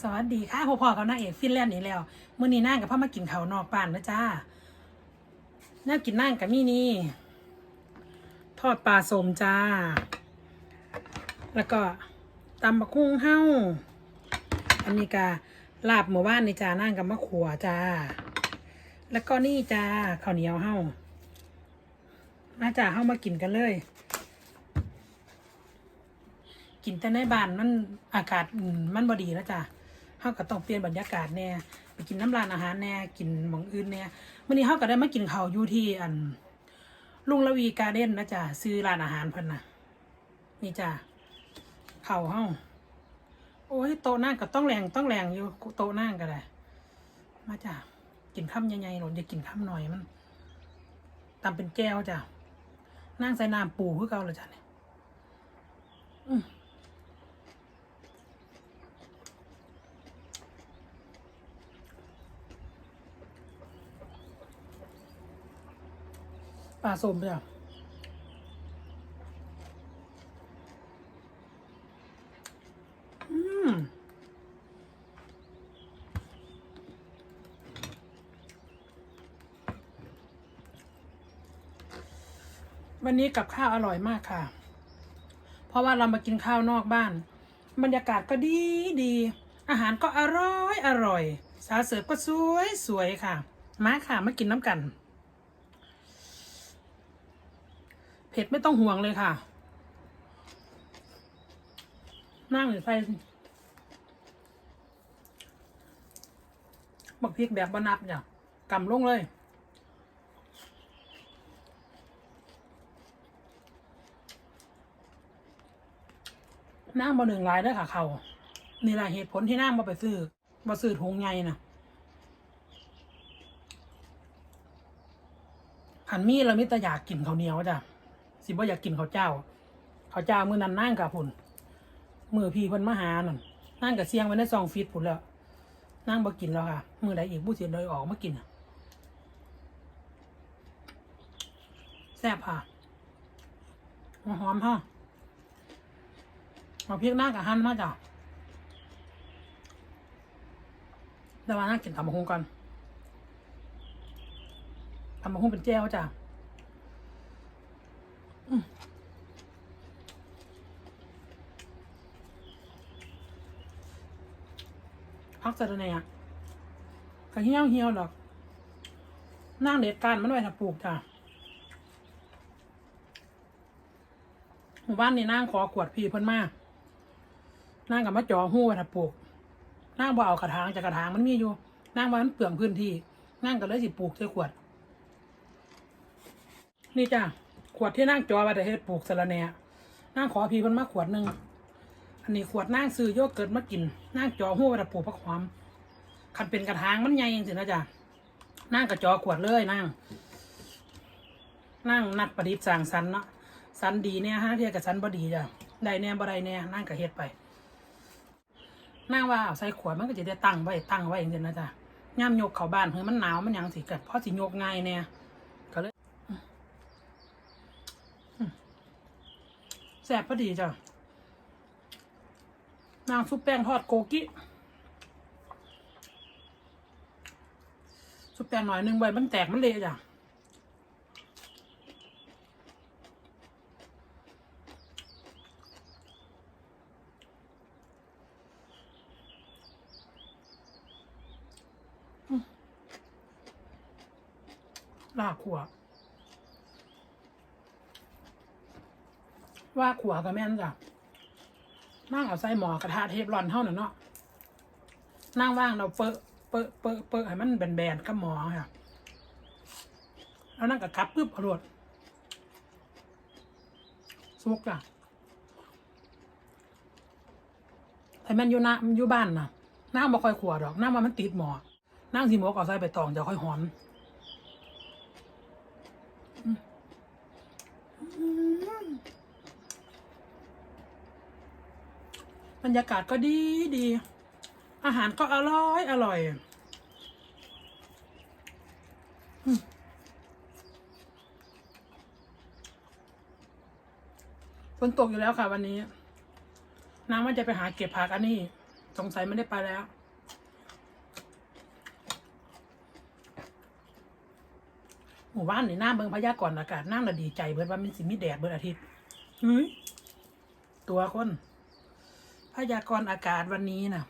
สวัสดีค่ะพ่อพ่อกับนางเอกฟินแลนด์นี่แล้วมื้อนี้นางกับพ่อมากินข้าวนอกบ้านนะจ้าน่ากินนั่งกับมี่นี่ ทอดปลาสมจ้า แล้วก็ตำบักคุ้งเฮ้าอันนี้กาลาบหมู่บ้านในจ้านั่งกับมะขัวจ้า แล้วก็นี่จ้าข้าวเหนียวเฮ้ามาจ้าเฮ้ามากินกันเลย กินแต่ในบ้านมันอากาศมันบดีแล้วจ้ะ เฮาก็ต้องเปลี่ยนบรรยากาศแน่ไปกินน้ำร้านอาหารแน่กินหมองอื่นแน่มื้อนี้เฮาก็ได้มากินข้าวอยู่ที่อันลุงละวีการ์เด้นนะจ้ะซื้อร้านอาหารเพิ่นน่ะนี่จ้ะข้าวเฮาโอ้ยโต๊ะนั่งก็ต้องแรงต้องแรงอยู่โต๊ะนั่งก็ได้ มาจ้ะกินข้ามใหญ่ๆหนอย่ากินข้ามหน่อยมันตำเป็นแก้วจ้ะนั่งใส่น้ำปูคือเก่าเลยจ้ะเนี่ย ปลาส้มเนี่ยวันนี้กับข้าวอร่อยมากค่ะ เพราะว่าเรามากินข้าวนอกบ้าน บรรยากาศก็ดีดี อาหารก็อร่อยอร่อย สาวเสิร์ฟก็สวยสวยค่ะ มาค่ะ มากินน้ำกัน เผ็ดไม่ต้องห่วงเลยค่ะ นั่งหรือไฟบักพริกแบบบนับเนี่ยกำลงเลยนั่งมาหนึ่งลายเด้ค่ะเขานี่แหละเหตุผลที่นั่งมาไปซื้อมาซื้อถุงไงนะขันมีเราไมิตรอยากกินข้าวเหนียวจ้ะ สิบ่อยากกินข้าวเจ้าข้าวเจ้ามือนั้นนั่งกับพุ่นมือพี่เพิ่นมาหานั่นนั่งกับเสียงไว้ในซองฟีดพุ่นแล้วนั่งบ่กินแล้วค่ะมือใดอีกผู้เสียเลยออกมากินแซ่บค่ะหอมๆฮะเอาพริกหน้ากับหั่นมาจ้ะเดี๋ยวมานั่งกินตำบักหุ่งกันตำบักหุ่งเป็นแจ้วจ้ะ สะแหน่กระเหี่ยวเหี่ยวดอกนั่งเด็ดการมันไว้ถ้าปลูกจ้ะหมู่บ้านนี่นั่งขอขวดพี่เพิ่นมานั่งกับมาจ่อหู้ไว้ถ้าปลูกนั่งบ่เอากระถางจากกระถางมันมีอยู่นั่งว่ามันเปลืองพื้นที่นั่งก็เลยสิปลูกใส่ขวด นี่จ้ะขวดที่นั่งจ่อว้แต่เฮ็ดปลูกสะระแหน่นั่งขอพี่เพิ่นมาขวดหนึ่ง อันนี้ขวดนั่งซื้อโยเกิร์ตมากินนั่งจอหัวระปูผักหอมคันเป็นกระถางมันใหญ่จริงๆนะจ๊ะนั่งกระจอขวดเลยนั่ง นั่งนัดประดิษฐ์สร้างสรรค์เนาะสันดีเนี่ยฮะเทียกับสันบดีจ้ะได้แน่บ่ได้แน่นั่งกระเฮ็ดไป นั่งว่าเอาใส่ขวดมันก็จะได้ตั้งไว้ตั้งไว้จริงๆนะจ๊ะย่ำยกเข้าบ้านเฮ้ยมันหนาวมันยังสิกัดเพราะสิยกง่ายแน่ก็เลยแสบพอดีจ้ะ นางซุปแป้งทอดโกกิซุปแป้งหน่อยหนึ่งใบมันแตกมันเละจ้ะลากขัว ว่าขัวกับแม่นจ้ะ นั่งเอาใส่หมอกระทะเทฟลอนเท่านั้นเนาะนั่งว่างเราเปอะเปอะเปอะเปอะให้มันแบนๆกับหมอค่ะแล้วนั่งกับกับปึ๊บอรวดสุกจ้ะแต่มันอยู่หน้าอยู่บ้านนะนั่งบ่ค่อยขวดดอกนั่งว่ามันติดหมอนั่งสีหมอกเอาใส่ไปตองจะค่อยหอมอืมอืม บรรยากาศก็ดีดี อาหารก็อร่อยอร่อยฝนตกอยู่แล้วค่ะวันนี้ น้ำมันจะไปหาเก็บผักอันนี้ สงสัยไม่ได้ไปแล้วหมู่บ้านนี่หน้าเบิงพยากรณ์อากาศนั่งระดีใจเบิดว่ามันสิมีแดดเบิดอาทิตย์เฮ้ยตัวคน พยากรณ์อากาศวันนี้นะ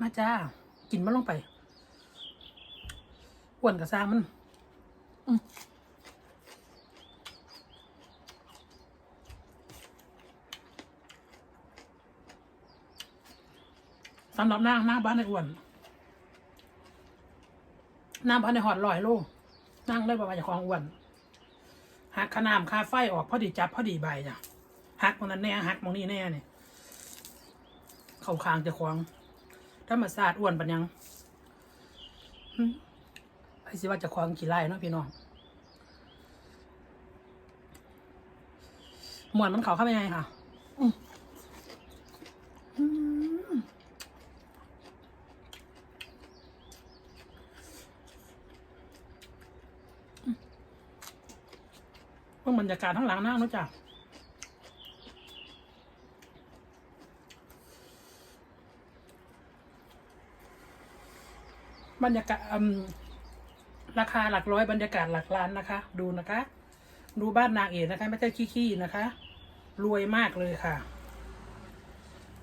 มาจ้า กินมันลงไปอ้วนกับซางมันอืมสำหรับนางหน้าบ้านในอ้วนน้ำพันในหอดลอยโลนั่งเลยประมาณจะคลองอ้วนหักขนามคาไฟออกพอดีจับพอดีใบจ้ะหักตรงนั้นแน่หักตรงนี้แน่เนี่ย เข่าคางจะควงถ้ามาสาดอ้วนปัญญังไอ้สิว่าจะควงกี่ไร่เนาะพี่น้องหมวนมันเขาเข้าไปยังไงค่ะพวกบรรยากาศทั้งหลังนั่งนะจ๊ะ บรรยากาศราคาหลักร้อยบรรยากาศหลักล้านนะคะ ดูนะคะ ดูบ้านนางเอกนะคะ ไม่ใช่ขี้ๆนะคะ รวยมากเลยค่ะ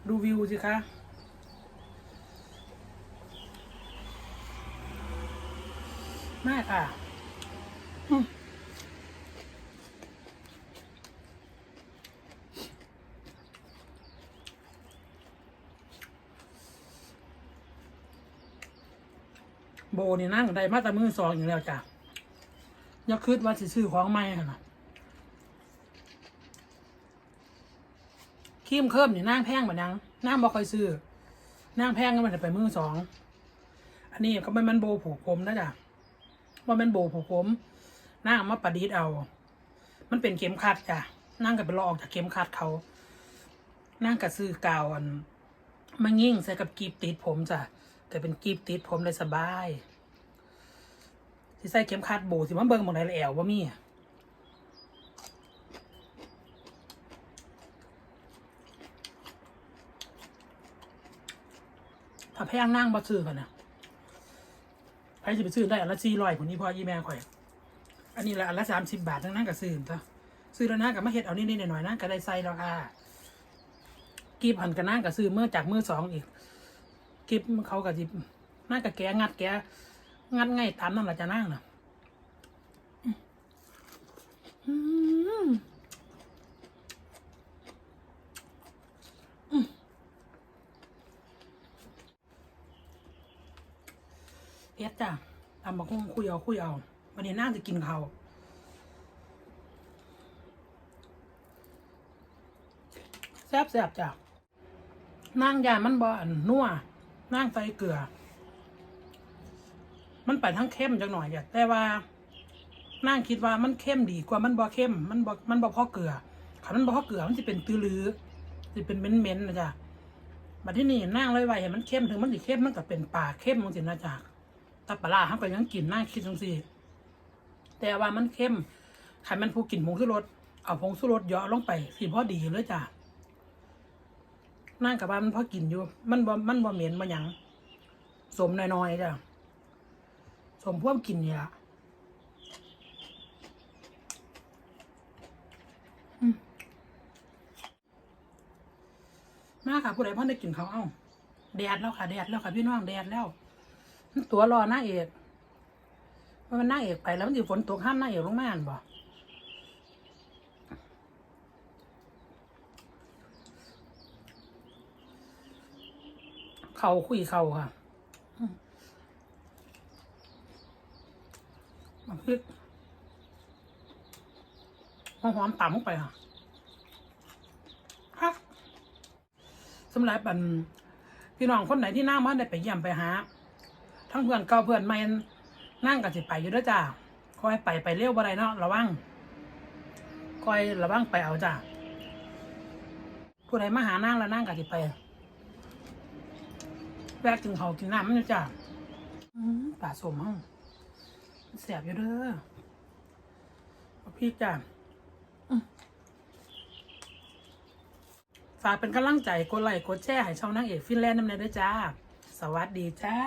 ดูวิวสิคะมากค่ะ โบนี่นั่งได้มาแต่มือสองอยู่แล้วจ้ะอยักคืดว่าสิซื้อของใหม่ขนาดขีมเคิมนี่นั่งแพงแบบยังนั่งบ่ค่อยซื้อนั่งแพงก็มันจะไปมือสอง อันนี้ก็ไม่มันโบผูกผมนะจ๊ะว่ามันโบผูกผมนั่งมาประดิษฐ์เอา มันเป็นเข็มขัดจ้ะนั่งกับไปลอกออกจากเข็มขัดเขา นั่งกับซื้อกาวอันมายิ่งใส่กับกีบติดผมจ้ะ แต่เป็นกีบติดผมเลยสบายที่ใส่เข็มขัดโบสิมันเบิ่งมองไหนละแอวว่ามีถ้าแพงนั่งบ่ซื้อกันนะใครจะไปซื้อได้อันละสี่ร้อยคนนี้พอยี่แม่ข่อย อันนี้ละอันละสามสิบบาททั้งนั้นก็ซื้อจ้ะซื้อแล้วนะกับมาเฮ็ดเอานี่ๆหน่อยนะก็ได้ใส่แล้วค่ะกีบหันกันนั่งกับซื้อเมื่อจากมือสองอีก กิบเขากับจิบน่ากับแกงัดแกงัดง่ายตามนั่นแหละจะนั่งนะอืมอืมเพชรจ้ะตำบักหุ่งคุยเอาคุยเอาวันนี้น่าจะกินเขาแซ่บแซ่บจ้ะนั่งยามันบ่อันนัว นั่งใส่เกลือ มันไปทั้งเข้มจังหน่อยจ้ะแต่ว่านั่งคิดว่ามันเข้มดีกว่ามันบ่เข้ม มันบ่มันบ่พอเกลือขันมันบ่พอเกลือมันจะเป็นตื้อลือจะเป็นเม็นๆนนะจ๊ะบัดที่นี่นั่งเลยไว้เห็นมันเข้มถึงมันสิเข้มมันก็เป็นปลาเข้มจังซี่นะจ๊ะแตาปลาร้าเขาก็ยังกินนั่งคิดจังซี่แต่ว่ามันเข้มขันมันผู้กินผงชูรสเอาผงชูรสเยาะลงไปสิพอดีเลยจ้ะ นั่งกับบ้านมันพอกินอยู่ มันบ่มันบ่เหม็นมาหยังสมน้อยๆจ้ะสมพวกกินนี่ละมาค่ะผู้ใดพ่อได้กินเขาเอ้าแดดแล้วค่ะแดดแล้วค่ะพี่น้องแดดแล้วตัวรอหน้าเอกว่ามันหน้าเอกไปแล้วมันอยู่ฝนตกห้ามหน้าเอกลงมาอั่นบ่ เขาคุยเขาค่ะมน้ำพริกหอมหอมต่ำลงไปค่ะครับสำหรับบันพี่น้องคนไหนที่นั่งมาได้ไปเยี่ยมไปหา ทั้งเพื่อนเก่าเพื่อนใหม่นั่งกันสิไปอยู่ด้วยจ้าคอยไปไปเร็วบ่ได้เนาะระวังคอยระวังไปเอาจ้าผู้ใดมาหานั่งแล้วนั่งกันสิไป แวกถึงเขากินน้ำมันอยู่จ้ะอืมป่าสมห้องแสบอยู่เด้อเอาพี่จ้ะอืมฝากเป็นกำลังใจกดไลค์กดแชร์ให้ช่องนางเอกฟินแลนด์น้ำเนยด้วยจ้า สวัสดีจ้า